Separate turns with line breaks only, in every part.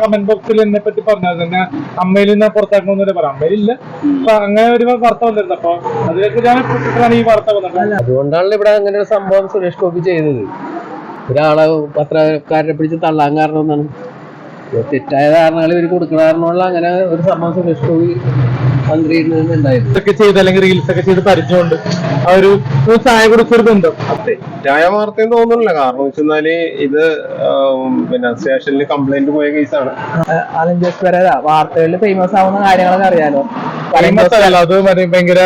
Comment ബോക്സിൽ എന്നെ പറ്റി പറഞ്ഞത് തന്നെ അമ്മയിൽ നിന്ന് പുറത്താക്കണമെന്നല്ലേ പറയാം. അമ്മയിലില്ല അപ്പൊ അങ്ങനെ ഒരു വാർത്ത വന്നിരുന്നു. അപ്പൊ അതിലേക്ക് ഞാൻ ഇട്ടിട്ടാണ് ഈ വാർത്ത വന്നത്.
അതുകൊണ്ടാണ് ഇവിടെ അങ്ങനെ ഒരു സംഭവം സുരേഷ് ഗോപി ചെയ്തത്. ഒരാളെ പത്രക്കാരനെ പിടിച്ച് തള്ളാൻ കാരണം എന്നാണ് തെറ്റായ ധാരണകൾ ഇവർ കൊടുക്കുന്ന കാരണമുള്ള അങ്ങനെ ഒരു സംഭവം സുരേഷ് ഗോപി മന്ത്രി ഉണ്ടായിരുന്നു.
ഇതൊക്കെ ചെയ്ത് അല്ലെങ്കിൽ റീൽസ് ഒക്കെ ചെയ്ത് പരിചയമുണ്ട്. ആ ഒരു ചായ ബന്ധം
തോന്നുന്നില്ല. കാരണം വെച്ചാൽ ഇത് പിന്നെ സ്റ്റേഷനിൽ കംപ്ലൈന്റ് പോയ കേസാണ്
അലൻ ജോസ് പെരേര വാർത്തകളിൽ ഫേമസ് ആവുന്ന കാര്യങ്ങളൊക്കെ അറിയാലോ.
അത് ഭയങ്കര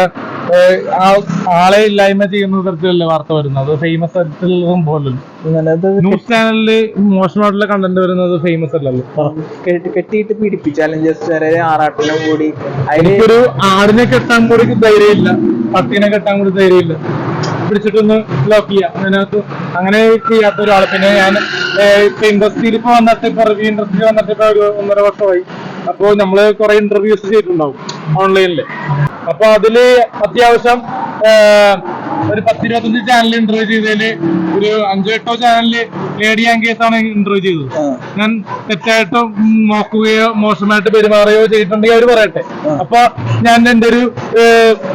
ആളെ ഇല്ലായ്മ ചെയ്യുന്ന തരത്തിലല്ലേ വാർത്ത വരുന്നത്? അത് ഫേമസ് ആയിട്ടുള്ളതും
പോലും.
ന്യൂസ് ചാനലിൽ മോശമായിട്ടുള്ള കണ്ടന്റ് വരുന്നത് ഫേമസ് അല്ലല്ലോ.
കെട്ടി- കെട്ടിയിട്ട് പീഡിപ്പിച്ചു അലൻ വരെ കൂടി
എനിക്കൊരു ആടിനെ കെട്ടാൻ കൂടി ധൈര്യമില്ല. പട്ടിനെ കെട്ടാൻ കൂടി ധൈര്യമില്ല. പിടിച്ചിട്ടൊന്ന് ബ്ലോക്ക് ചെയ്യാം. അതിനകത്ത് അങ്ങനെ ചെയ്യാത്ത ഒരാളെ. പിന്നെ ഞാൻ ഇപ്പൊ ഇൻഡസ്ട്രിയിൽ ഇപ്പൊ വന്നിട്ട് ഇപ്പൊ റിവ്യൂ ഇൻഡസ്ട്രി വന്നിട്ട് ഇപ്പൊ ഒരു ഒന്നര വർഷമായി. അപ്പൊ നമ്മൾ കുറെ ഇന്റർവ്യൂസ് ചെയ്തിട്ടുണ്ടാവും. ഓൺലൈനിൽ അപ്പൊ അതിൽ അത്യാവശ്യം ഒരു പത്തിരുപത്തഞ്ച് ചാനൽ ഇന്റർവ്യൂ ചെയ്തതിൽ ഒരു അഞ്ചോ എട്ടോ ചാനലിൽ ലേഡി ആങ്കേഴ്സാണ് ഇന്റർവ്യൂ ചെയ്തത്. ഞാൻ തെറ്റായിട്ട് നോക്കുകയോ മോശമായിട്ട് പെരുമാറുകയോ ചെയ്തിട്ടുണ്ടെങ്കിൽ അവർ പറയട്ടെ. അപ്പൊ ഞാൻ എന്റെ ഒരു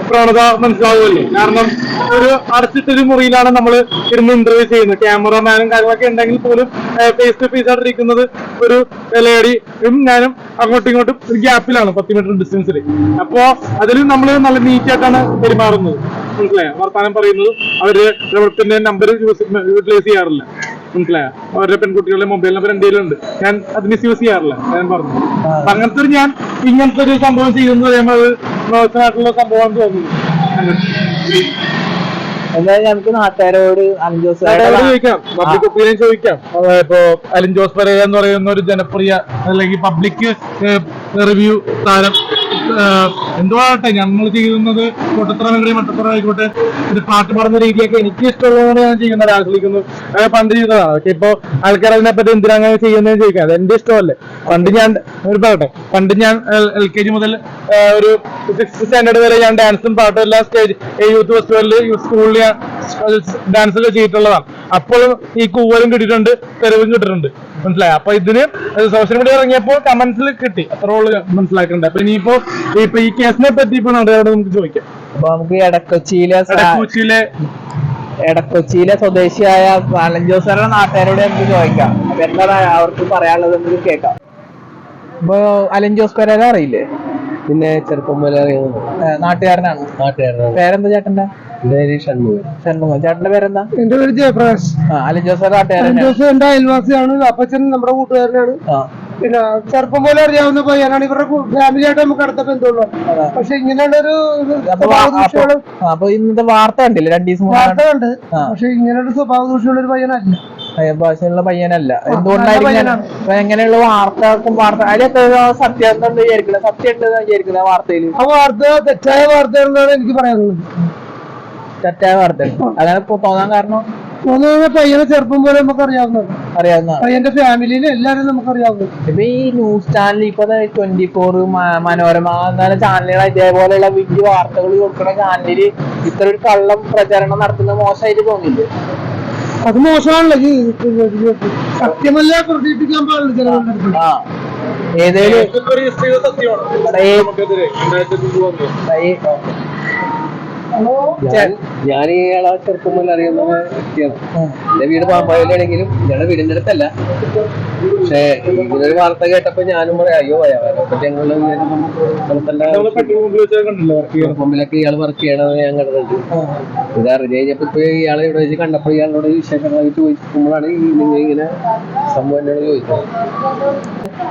പ്രവണത മനസ്സിലാവുമല്ലേ? കാരണം ഒരു അടച്ചിട്ടൊരു മുറിയിലാണ് നമ്മൾ ഇരുന്ന് ഇന്റർവ്യൂ ചെയ്യുന്നത്. ക്യാമറമാനും കാര്യങ്ങളൊക്കെ ഉണ്ടെങ്കിൽ പോലും ഫേസ് ടു ഫേസ് ആയിട്ടിരിക്കുന്നത് ഒരു ലേഡിയും ഞാനും അങ്ങോട്ടും ഇങ്ങോട്ടും ഒരു ഗ്യാപ്പിലാണ് പത്ത് മീറ്റർ ഡിസ്റ്റൻസിൽ അപ്പോ അതിലും നമ്മൾ നല്ല നീറ്റായിട്ടാണ് പെരുമാറുന്നത്. മനസ്സിലായോ? വർത്താനം പറയുന്നത് അവർ പ്രവർത്തന നമ്പർ യൂട്ടിലൈസ് ചെയ്യാറില്ല. മനസ്സിലായോ? അവരുടെ പെൺകുട്ടികളുടെ മൊബൈൽ നമ്പർ എന്തെങ്കിലും ഉണ്ട് ഞാൻ അത് മിസ്യൂസ് ചെയ്യാറില്ല. ഞാൻ പറഞ്ഞു. അങ്ങനത്തെ ഒരു ഞാൻ ഇങ്ങനത്തെ ഒരു സംഭവം ചെയ്യുന്നത് പറയുമ്പോൾ അത് മോശമായിട്ടുള്ള സംഭവം തോന്നുന്നു. അങ്ങനെ.
എന്തായാലും നമുക്ക് നാട്ടുകാരോട് അലിൻ ജോസ്
ചോദിക്കാം. പബ്ലിക് ഒപ്പീനിയൻ ചോദിക്കാം. അതായത് ഇപ്പോ അലിൻ ജോസ് പെരേര എന്ന് പറയുന്ന ഒരു ജനപ്രിയ അല്ലെങ്കിൽ പബ്ലിക് റിവ്യൂ താരം എന്തുവാകട്ടെ ഞങ്ങൾ ചെയ്യുന്നത് കൊട്ടത്തറ മെമ്മറി മട്ടത്തറ ആയിക്കോട്ടെ. ഒരു പാട്ട് പാടുന്ന രീതിയൊക്കെ എനിക്ക് ഇഷ്ടമുള്ളതാണ് ഞാൻ ചെയ്യുന്നത് ആഗ്രഹിക്കുന്നു. പണ്ട് ചെയ്തതാണ്. പക്ഷെ ഇപ്പൊ ആൾക്കാർ അതിനെപ്പറ്റി എന്തിനാ അങ്ങനെ ചെയ്യുന്നതെന്ന് ചോദിക്കാം. അത് എന്റെ ഇഷ്ടമല്ലേ? പണ്ട് ഞാൻ ഒരു പറയട്ടെ. പണ്ട് ഞാൻ എൽ കെ ജി മുതൽ ഒരു സിക്സ് സ്റ്റാൻഡേർഡ് വരെ ഞാൻ ഡാൻസും പാട്ടും എല്ലാം സ്റ്റേജ് യൂത്ത് ഫെസ്റ്റിവലിൽ സ്കൂളിൽ ഞാൻ ഡാൻസ് ഒക്കെ ചെയ്തിട്ടുള്ളതാണ്. അപ്പോൾ ഈ കൂവലും കിട്ടിയിട്ടുണ്ട് തെരുവും കിട്ടിയിട്ടുണ്ട്. മനസ്സിലായി? അപ്പൊ ഇതിന് സോഷ്യൽ മീഡിയ ഇറങ്ങിയപ്പോൾ കമന്റ്സിൽ കിട്ടി. അത്ര ഉള്ളു മനസ്സിലാക്കണ്ടേ അപ്പൊ ഇനിയിപ്പോ ഇപ്പൊ ഈ കേസിനെ പറ്റി ഇപ്പൊ നാട്ടുകാരോട് നമുക്ക് ചോദിക്കാം.
അപ്പൊ നമുക്ക് എടക്കൊച്ചിയിലെ സ-
കൊച്ചിയിലെ
എടക്കൊച്ചിയിലെ സ്വദേശിയായ ജോസ് നാട്ടുകാരോട് നമുക്ക് ചോദിക്കാം. അപ്പൊ എന്താണ് അവർക്ക് പറയാനുള്ളത് നമുക്ക് കേൾക്കാം. ഇപ്പൊ അലൻ ജോസ് പെരേര അറിയില്ലേ?
പിന്നെ ചെറുപ്പം മുതലേ അറിയുന്നത്.
നാട്ടുകാരനാണ്.
നാട്ടുകാരനാണ്.
പേരെന്താ ചേട്ടന്റെ
എന്റെ പേര് ഷൺമുഖൻ.
ഷൺമുഖം ചേട്ടന്റെ പേരെന്താ?
എന്റെ പേര് ജയപ്രകാശ്.
ആ അലൻ ജോസ് പെരേര നാട്ടുകാരനാണ്
ജോസ് എന്റെ അയൽവാസിയാണ്. അപ്പച്ചൻ നമ്മുടെ കൂട്ടുകാരനാണ്. പിന്നെ ചെറുപ്പം പോലെ അറിയാവുന്ന പയ്യനാണ്. ഇവരുടെ ഫാമിലി ആയിട്ട് നമുക്ക് അടുത്ത ബന്ധമുള്ളൂ. പക്ഷെ ഇങ്ങനെയുള്ള ഒരു
അപ്പൊ ഇന്നത്തെ വാർത്ത കണ്ടില്ലേ? രണ്ടു ദിവസം
വാർത്ത കണ്ട് പക്ഷെ ഇങ്ങനെയുള്ള സ്വഭാവ ദൂഷ്യമുള്ള ഒരു പയ്യനല്ല
ഭാഷയുള്ള പയ്യനല്ല.
നല്ല
എന്തുകൊണ്ടായിരിക്കും എങ്ങനെയുള്ള വാർത്തക്കും വാർത്ത അതിലൊക്കെ സത്യം വിചാരിക്കുന്നത് സത്യം ഉണ്ടെന്ന് വിചാരിക്കുന്നത് വാർത്തയിൽ
ആ വാർത്ത തെറ്റായ വാർത്തകളാണ് എനിക്ക് പറയാനുള്ളത്.
തെറ്റായ വാർത്ത. അതാണ് ഇപ്പൊ തോന്നാൻ കാരണം?
പയ്യനെ ചെറുപ്പം പോലെ നമുക്ക് അറിയാവുന്നത്
അറിയാവുന്ന
പയ്യന്റെ ഫാമിലിയിലെ എല്ലാവരും നമുക്ക് അറിയാവുന്നത്
ഇപ്പൊ ഈ ന്യൂസ് ചാനൽ ഇപ്പൊ ട്വന്റി ഫോർ മനോരമ എന്നാലും ചാനലുകൾ ഇതേപോലെയുള്ള വലിയ വാർത്തകൾ കൊടുക്കുന്ന ചാനലിൽ ഇത്ര ഒരു കള്ളം പ്രചരണം നടത്തുന്ന മോശമായിട്ട് തോന്നില്ലേ
അത് മോശമാണല്ലോ ഈ സത്യമല്ല പ്രതീക്ഷിക്കാൻ പാടില്ല ജനങ്ങളുടെ അടുത്ത്.
ആ. ഏതേലും
സത്യമാണ്?
ഈ-
ഞാൻ ഇയാളെ ചെറുപ്പം പോലെ അറിയുന്ന വ്യക്തിയാണ്. എന്റെ വീട് പാമ്പായാലാണെങ്കിലും ഞങ്ങളുടെ വീടിന്റെ അടുത്തല്ല. പക്ഷേ ഇങ്ങനൊരു വാർത്ത കേട്ടപ്പോ ഞാനും പറയാം അയ്യോ ഞങ്ങളുടെ ഞങ്ങൾ സ്ഥലത്തിന്റെ
നമ്മൾ പെട്രോൾ പമ്പ് വെച്ചാൽ കണ്ടില്ല വർക്ക് ചെയ്യാൻ?
മുമ്പിലൊക്കെ ഇയാൾ വർക്ക് ചെയ്യണത് ഞാൻ കണ്ടിട്ടുണ്ട്. ഇത് അറിഞ്ഞു കഴിഞ്ഞപ്പോ ഇപ്പൊ ഇയാളെ ഇവിടെ വെച്ച് കണ്ടപ്പോ ഇയാളോട് വിശേഷങ്ങളൊക്കെ ചോദിക്കുമ്പോഴാണ് ഈ നിങ്ങൾ ഇങ്ങനെ സംഭവം എന്നോട് ചോദിച്ചത്.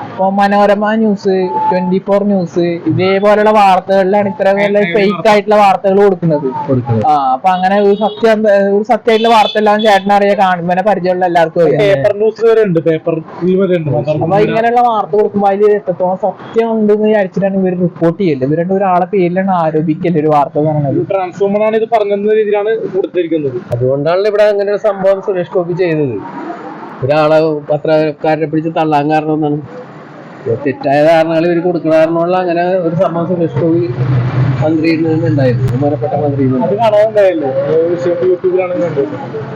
ഇപ്പൊ Manorama news twenty four news ഇതേപോലെയുള്ള വാർത്തകളിലാണ് ഇത്ര ഫേക്ക് ആയിട്ടുള്ള വാർത്തകൾ കൊടുക്കുന്നത്.
കൊടുക്കുന്നത്.
ആ അപ്പൊ അങ്ങനെ ഒരു സത്യം ഒരു സത്യമായിട്ടുള്ള വാർത്ത എല്ലാം ചേട്ടനറിയാം കാണുമ്പോ പരിചയമുള്ള എല്ലാവർക്കും
പേപ്പർ ന്യൂസ് വരെ ഉണ്ട് പേപ്പർ വരെ ഉണ്ട്.
അപ്പൊ ഇങ്ങനെയുള്ള വാർത്ത കൊടുക്കുമ്പോ അതിൽ എത്രത്തോളം സത്യം ഉണ്ടെന്ന് വിചാരിച്ചിട്ടാണ് ഇവർ റിപ്പോർട്ട് ചെയ്യൽ. ഇവരുടെ ഒരാളെ പേരിലാണ് ആരോപിക്കൽ ഒരു വാർത്ത പറയുന്നത്.
ട്രാൻസ്ഫോമർ ആണ് ഇത് പറഞ്ഞെന്ന രീതിയിലാണ് കൊടുത്തിരിക്കുന്നത്.
അതുകൊണ്ടാണ് ഇവിടെ അങ്ങനെ ഒരു സംഭവം സുരേഷ് ഗോപി ചെയ്തത്. ഒരാളെ പത്രക്കാരനെ പിടിച്ച് തള്ളാൻ കാരണം എന്നാണ് തെറ്റായ ധാരണകൾ ഇവർ കൊടുക്കുന്ന കാരണമുള്ള അങ്ങനെ ഒരു സംഭവം സുരേഷ് ഗോപി മന്ത്രിയിൽ ബഹുമാനപ്പെട്ട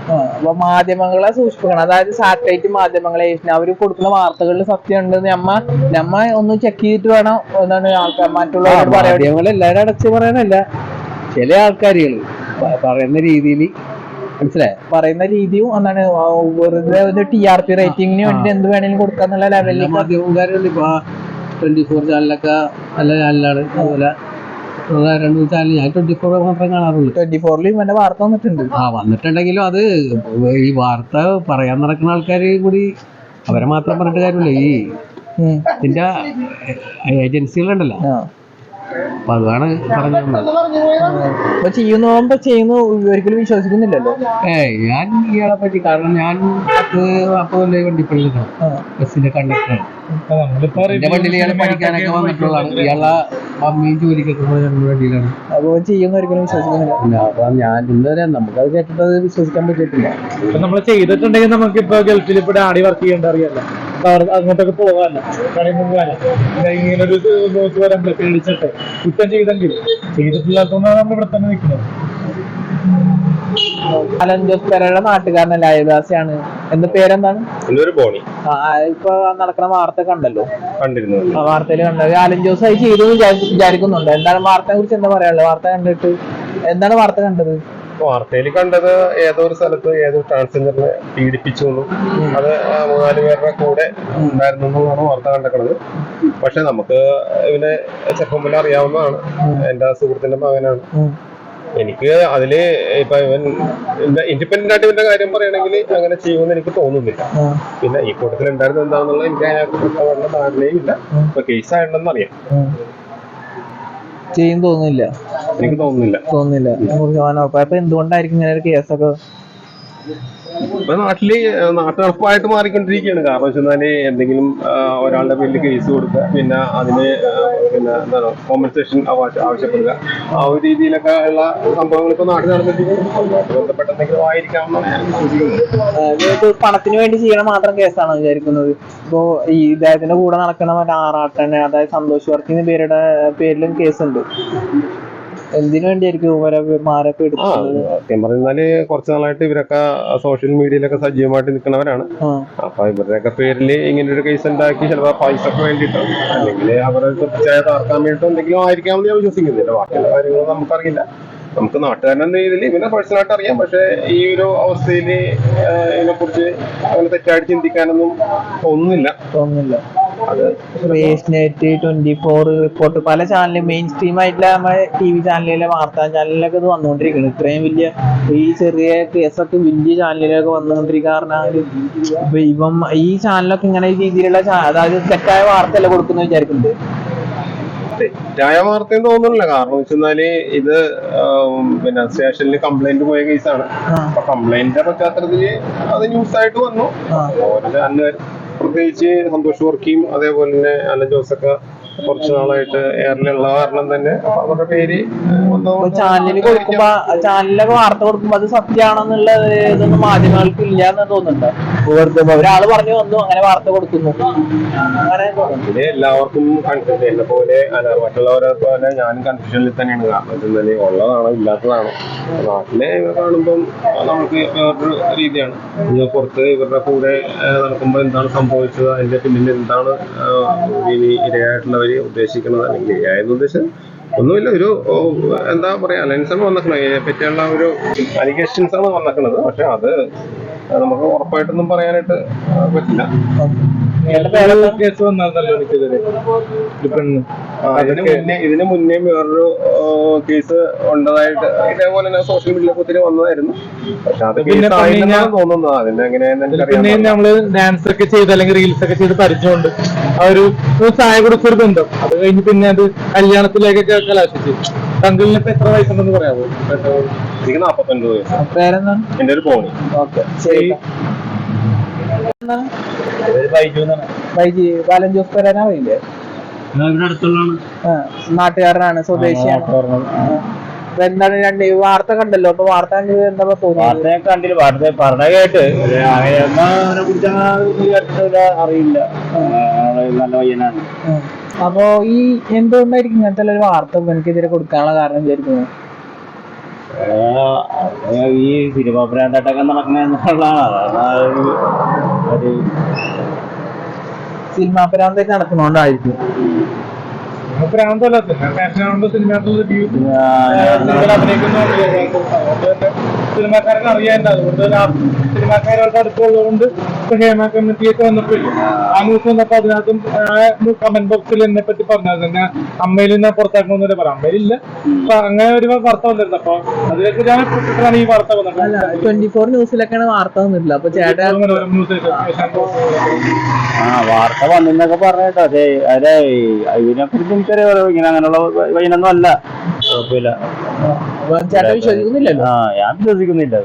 അപ്പൊ മാധ്യമങ്ങളെ സൂക്ഷിക്കണം. അതായത് സാറ്റലൈറ്റ് മാധ്യമങ്ങളെ അവർ കൊടുക്കുന്ന വാർത്തകളിൽ സത്യം ഉണ്ടെന്ന് നമ്മ നമ്മ ഒന്ന് ചെക്ക് ചെയ്തിട്ട് വേണം എന്താണ് ആൾക്കാർ മറ്റുള്ളവരോട്
പറയാം എല്ലാവരും അടച്ച് പറയാനല്ല. ചില ആൾക്കാരുകൾ പറയുന്ന രീതിയിൽ മനസ്സിലായോ?
പറയുന്ന രീതിയും എന്താണ് വെറുതെ ഒരു ടി ആർ പി റേറ്റിംഗിന് വേണ്ടി എന്ത് വേണേലും കൊടുക്കാന്നുള്ള
ലെവലിൽ
ലെവലിലേക്ക്
മാധ്യമക്കാരുണ്ട്. ഇപ്പൊ ട്വന്റി ഫോർ ചാനലൊക്കെ നല്ല ചാനലാണ് അതുപോലെ രണ്ട് മൂന്ന് ചാനൽ ഞാൻ ട്വന്റി ഫോർ മാത്രമേ കാണാറുള്ളൂ
ട്വന്റി ഫോറിൽ ഇവന്റെ വാർത്ത വന്നിട്ടുണ്ട്
ആ വന്നിട്ടുണ്ടെങ്കിലും അത് ഈ വാർത്ത പറയാൻ നടക്കുന്ന ആൾക്കാർ കൂടി അവരെ മാത്രം പറഞ്ഞിട്ട് കാര്യമില്ല ഈ. ഇതിന്റെ ഏജൻസികളുണ്ടല്ലോ. അപ്പൊ അതാണ് പറഞ്ഞു തന്നത്
അപ്പൊ ചെയ്യുന്നു ഒരിക്കലും വിശ്വസിക്കുന്നില്ലല്ലോ.
ഏ ഞാൻ ഇയാളെ പറ്റി കാരണം ഞാൻ പത്ത് നാൽപ്പത് കൊല്ലം വണ്ടിപ്പള്ളി. ബസ്സിന്റെ
കണ്ടക്ടർ
എന്റെ വണ്ടിയിൽ ഇയാളെ പഠിക്കാനൊക്കെ വന്നിട്ടുള്ളതാണ്. ഇയാളെ മമ്മിയും ജോലിക്കൊക്കെ പോയ ഞങ്ങളുടെ വണ്ടിയിലാണ്.
അപ്പൊ ചെയ്യുന്ന ഒരിക്കലും വിശ്വസിക്കുന്നില്ല.
അപ്പൊ ഞാൻ ഇന്നുവരെ നമുക്കത് കേട്ടിട്ട് അത് വിശ്വസിക്കാൻ പറ്റിയിട്ടില്ല.
നമ്മൾ ചെയ്തിട്ടുണ്ടെങ്കിൽ നമുക്കിപ്പോ ഗൾഫിൽ ഇപ്പൊ ഡാഡി വർക്ക് ചെയ്യേണ്ട അറിയാലോ അങ്ങോട്ടൊക്കെ പോകാനോ കടയിൽ പോകാനോ ഇങ്ങനെ ഒരു നോക്ക് വരാൻ പേടിച്ചിട്ട് കുറ്റം ചെയ്തെങ്കിൽ ചെയ്തിട്ടില്ലാത്തതുകൊണ്ടാണ് നമ്മൾ ഇവിടെ തന്നെ നിൽക്കുന്നത്
അലൻ ജോസ് പെരയുടെ നാട്ടുകാരനല്ല അയൽവാസിയാണ്. എന്ത് പേരെന്താണ്?
ബോണി.
ആ, ഇപ്പൊ നടക്കുന്ന വാർത്ത കണ്ടല്ലോ?
കണ്ടിരുന്നു.
ആ വാർത്തയിൽ കണ്ടത് അലൻ ജോസ് അത് ചെയ്തു വിചാരിക്കുന്നുണ്ട്. എന്താണ് വാർത്തയെ കുറിച്ച് എന്താ പറയാനുള്ളത്? വാർത്ത കണ്ടിട്ട് എന്താണ് വാർത്ത കണ്ടത്?
വാർത്തയിൽ കണ്ടത് ഏതോ ഒരു സ്ഥലത്ത് ഏതോ ട്രാൻസ്ജെൻഡറിനെ പീഡിപ്പിച്ചു അത് മൂന്നാൽ പേരുടെ കൂടെ ഉണ്ടായിരുന്നു എന്നുള്ളതാണ് വാർത്ത കണ്ടേക്കണത് പക്ഷെ നമുക്ക് ഇവനെ ചെറുപ്പം മുന്നേ അറിയാവുന്നതാണ്. എന്റെ സുഹൃത്തിന്റെ മകനാണ്. എനിക്ക് അതിൽ ഇപ്പൊ ഇവൻ ഇൻഡിപെൻഡന്റ് ആയിട്ട് ഇവന്റെ കാര്യം പറയണെങ്കിൽ അങ്ങനെ ചെയ്യുമെന്ന് എനിക്ക് തോന്നുന്നില്ല. പിന്നെ ഈ കൂട്ടത്തിൽ ഉണ്ടായിരുന്നത് എന്താണെന്നുള്ള എനിക്ക് അവരുടെ ധാരണയും ഇല്ല. ഇപ്പൊ കേസ് ആയിട്ടുണ്ടെന്ന് അറിയാം.
ചെയ്യും തോന്നുന്നില്ല.
എനിക്ക് തോന്നുന്നില്ല.
തോന്നുന്നില്ല. ശതമാനം ഉറപ്പ്. അപ്പൊ എന്തുകൊണ്ടായിരിക്കും ഇങ്ങനെ ഒരു കേസൊക്കെ?
ഇപ്പൊ നാട്ടിൽ നാട്ടു നടപ്പായിട്ട് മാറിക്കൊണ്ടിരിക്കുകയാണ്. കാരണം വെച്ചാൽ എന്തെങ്കിലും ഒരാളുടെ പേരിൽ കേസ് കൊടുക്കുക. പിന്നെ അതിന് പിന്നെ എന്താണ് കോമ്പൻസേഷൻ ആവശ്യപ്പെടുക. ആ ഒരു രീതിയിലൊക്കെ ഉള്ള സംഭവങ്ങൾ ഇപ്പൊ നാട്ടിൽ
നടന്നിട്ടുണ്ട് പണത്തിന് വേണ്ടി ചെയ്യണ മാത്രം കേസാണ് വിചാരിക്കുന്നത്. ഇപ്പോ ഈ ഇദ്ദേഹത്തിന്റെ കൂടെ നടക്കുന്ന മറ്റേ ആറാട്ടൻ അതായത് സന്തോഷ് വർക്കിന്റെ പേരുടെ പേരിലും കേസുണ്ട്. എന്തിനു വേണ്ടിയായിരിക്കും ഇവരെ മാരൊക്കെ
ആ
എടുക്കുന്നത്
സത്യം പറഞ്ഞാൽ കുറച്ച് നാളായിട്ട് ഇവരൊക്കെ സോഷ്യൽ മീഡിയയിലൊക്കെ സജീവമായിട്ട് നിൽക്കുന്നവരാണ്. അപ്പൊ ഇവരുടെയൊക്കെ പേരിൽ ഇങ്ങനെ ഒരു കേസ് ഉണ്ടാക്കി ചിലപ്പോൾ പൈസക്ക് വേണ്ടിയിട്ടോ അല്ലെങ്കിൽ അവരെ തീർച്ചയായും താർക്കാൻ വേണ്ടിയിട്ടോ എന്തെങ്കിലും ആയിരിക്കാമെന്ന് ഞാൻ വിശ്വസിക്കുന്നില്ല. ബാക്കിയുള്ള കാര്യങ്ങൾ നമുക്കറിയില്ല. നമുക്ക് നാട്ടുകാരൻ എന്ന രീതിയിൽ ഇവനെ പേഴ്സണലായിട്ട് അറിയാം. പക്ഷെ ഈ ഒരു അവസ്ഥയിൽ ഇതിനെ കുറിച്ച് അങ്ങനെ തെറ്റായിട്ട് ചിന്തിക്കാനൊന്നും തോന്നുന്നില്ല.
തോന്നുന്നില്ല.
അത്
ഏഷ്യനെറ്റ് ട്വന്റി ഫോർ റിപ്പോർട്ട് പല ചാനലും മെയിൻ സ്ട്രീം ആയിട്ടുള്ള നമ്മുടെ ടി വി ചാനലിലെ വാർത്താ ചാനലിലൊക്കെ ഇത് വന്നുകൊണ്ടിരിക്കുന്നത് ഇത്രയും വലിയ ഈ ചെറിയ കേസൊക്കെ വലിയ ചാനലിലൊക്കെ വന്നുകൊണ്ടിരിക്കുക അപ്പൊ ഇപ്പം ഈ ചാനലൊക്കെ ഇങ്ങനെ രീതിയിലുള്ള അതായത് തെറ്റായ വാർത്തയല്ല കൊടുക്കുന്ന വിചാരിക്കുന്നത്
തെറ്റായ വാർത്തയും തോന്നുന്നില്ല. കാരണം എന്ന് വെച്ചാൽ ഇത് പിന്നെ സ്റ്റേഷനിൽ കംപ്ലൈന്റ് പോയ കേസാണ്. അപ്പൊ കംപ്ലൈന്റിന്റെ പശ്ചാത്തലത്തിൽ അത് ന്യൂസ് ആയിട്ട് വന്നു. ഓരോ ചാനലുകാർ പ്രത്യേകിച്ച് സന്തോഷ് വർക്കിയും അതേപോലെ തന്നെ അലൻ ജോസൊക്കെ കുറച്ചു നാളായിട്ട് എയറിലുള്ള കാരണം തന്നെ അവരുടെ പേര്
ചാനലിന് കൊടുക്കുമ്പോ ചാനലിലൊക്കെ വാർത്ത കൊടുക്കുമ്പോ അത് സത്യമാണെന്നുള്ള ഇതൊന്നും മാധ്യമങ്ങൾക്ക് ഇല്ല എന്ന് തോന്നുന്നുണ്ട്? വെറുതെ ഒരാൾ പറഞ്ഞു വന്നു അങ്ങനെ വാർത്ത കൊടുക്കുന്നു. അങ്ങനെ
എല്ലാവർക്കും കൺഫ്യൂഷൻ എന്നെ പോലെ മറ്റുള്ളവരെ പോലെ ഞാനും കൺഫ്യൂഷനിൽ തന്നെയാണ്. കാരണം എന്തായാലും ഉള്ളതാണോ ഇല്ലാത്തതാണോ? നാട്ടിലെ കാണുമ്പം നമുക്ക് വേറൊരു രീതിയാണ്. പുറത്ത് ഇവരുടെ കൂടെ നടക്കുമ്പോൾ എന്താണ് സംഭവിച്ചത്? അതിന്റെ പിന്നിൽ എന്താണ് ഇനി ഇരയായിട്ടുള്ളവര് ഉദ്ദേശിക്കുന്നത്? അല്ലെങ്കിൽ ഇരയായെന്ന് ഉദ്ദേശം ഒന്നുമില്ല. ഒരു എന്താ പറയാ അലയൻസാണ് വന്നിട്ടുള്ളത് പറ്റിയുള്ള ഒരു അലിഗേഷൻസ് ആണ് വന്നിട്ടുള്ളത് പക്ഷെ അത് നമുക്ക് ഉറപ്പായിട്ടൊന്നും പറയാനായിട്ട് പറ്റില്ല.
കേസ് വന്നായിരുന്നല്ലോ എനിക്കെതിരെ
ഇതിന് മുന്നേ വേറൊരു കേസ് ഉണ്ടതായിട്ട് ഇതേപോലെ തന്നെ സോഷ്യൽ മീഡിയ ഒത്തിരി വന്നതായിരുന്നു. പക്ഷെ അത് തോന്നുന്നത്. അതിന് എങ്ങനെയാന്ന്
നമ്മൾ ഡാൻസ് ഒക്കെ ചെയ്ത് അല്ലെങ്കിൽ റീൽസ് ഒക്കെ ചെയ്ത് പരിചയമുണ്ട്. ആ ഒരു ഒരു ചായ കൊടുത്തൊരു ബന്ധം. അത് കഴിഞ്ഞ് പിന്നെ അത് കല്യാണത്തിലേക്കൊക്കെ കലാശിച്ചു. തങ്കളിന് ഇപ്പൊ എത്ര വയസ്സുണ്ടെന്ന് പറയാമോ
എനിക്ക് നാപ്പത്തൊൻപത് വയസ്സ്.
പേരെന്താണ്
എന്റെ ഒരു പോണി.
ഓക്കെ. ശരി. എന്താണ്
ബൈജു.
ബാലൻ ജോസ് പെരേന അറിയില്ലേ നാട്ടുകാരനാണ് സ്വദേശിയാണ്. എന്താണ് രണ്ട് ഈ വാർത്ത കണ്ടല്ലോ അപ്പൊ വാർത്ത കണ്ടത് എന്താ തോന്നി
വാർത്ത കണ്ടില്ല വാർത്ത പറഞ്ഞ കേട്ട്. കുറിച്ച് അറിയില്ല. നല്ല പയ്യനാണ്.
ഉം. അപ്പോ ഈ എന്തുകൊണ്ടായിരിക്കും ഇങ്ങനത്തെ ഒരു വാർത്ത എനിക്കെതിരെ കൊടുക്കാനുള്ള കാരണം വിചാരിക്കുന്നത്
ഈ സിനിമ ബ്രാൻഡായിട്ടൊക്കെ നടക്കുന്ന എന്നുള്ളതാണ് അതാണ് ഒരു
സിനിമാ പരാന്തൊക്കെ നടക്കുന്നോണ്ടായിരിക്കും
സിനിമാക്കാർക്ക് അറിയാനുണ്ട് അതുകൊണ്ട് തന്നെ ആ സിനിമാക്കാരോട് അടുത്തുള്ളതുകൊണ്ട് ഇപ്പൊ ഹേമ കമ്മിറ്റിയൊക്കെ ആ ന്യൂസ് വന്നപ്പോ അതിനകത്തും കമന്റ് ബോക്സിൽ എന്നെ പറ്റി പറഞ്ഞായിരുന്നു. എന്നെ അമ്മയിൽ നിന്ന് പറ അമ്മയിലില്ല. അപ്പൊ അങ്ങനെ ഒരു വാർത്ത വന്നിരുന്നു. അപ്പൊ അതിലേക്ക് ഞാൻ ഈ വാർത്ത വന്നത്.
അല്ല ട്വന്റി ഫോർ ന്യൂസിലൊക്കെയാണ് വാർത്ത വന്നിട്ടില്ല അപ്പൊ ചേട്ടാ
ആ വാർത്ത വന്നെന്നൊക്കെ പറഞ്ഞിട്ടോ അതെ അതെ ഇതിനെ കുറിച്ച് എനിക്കറിയാലോ ഇങ്ങനെ അങ്ങനെയുള്ള വൈനൊന്നും അല്ല. കുഴപ്പമില്ല.
വിശ്വസിക്കുന്നില്ലല്ലോ?
ആ ഞാൻ വിശ്വസിക്കുന്നില്ല.